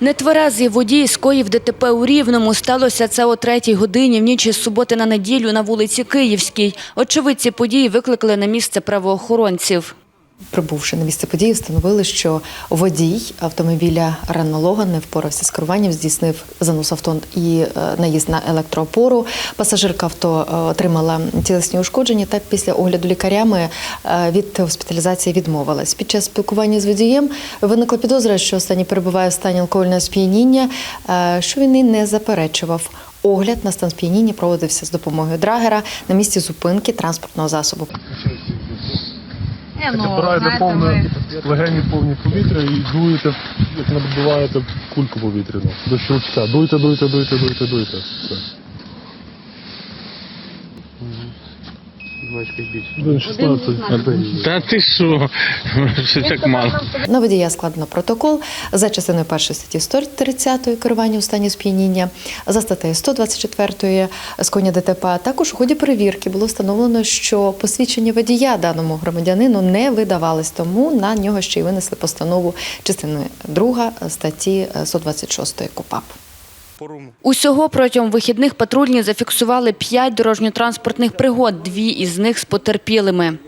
Нетверезий водій скоїв ДТП у Рівному. Сталося це о третій годині в ніч із суботи на неділю на вулиці Київській. Очевидці події викликали на місце правоохоронців. Прибувши на місце події, встановили, що водій автомобіля Рено не впорався з керуванням, здійснив занос авто і е, наїзд на електроопору. Пасажирка авто е, отримала тілесні ушкодження та після огляду лікарями е, від госпіталізації відмовилась. Під час спілкування з водієм виникла підозра, що останній перебуває в стані алкогольного сп'яніння, що він і не заперечував. Огляд на стан сп'яніння проводився з допомогою драгера на місці зупинки транспортного засобу. Не, ну, Набираєте знаєте, повне ви- легені повні повітря і дуєте, як набиваєте кульку повітряну до щелчка. Дуйте, дуйте, дуйте, дуйте, дуйте. Все. Один 16. Та ти що? Що так мало? На водія складено протокол за частиною першої статті 130 керування у стані сп'яніння, за статтею 124 скоєння ДТП. А Також у ході перевірки було встановлено, що посвідчення водія даному громадянину не видавались, тому на нього ще й винесли постанову частиною 2 статті 126 КУПАП. Усього протягом вихідних патрульні зафіксували п'ять дорожньо-транспортних пригод, дві із них з потерпілими.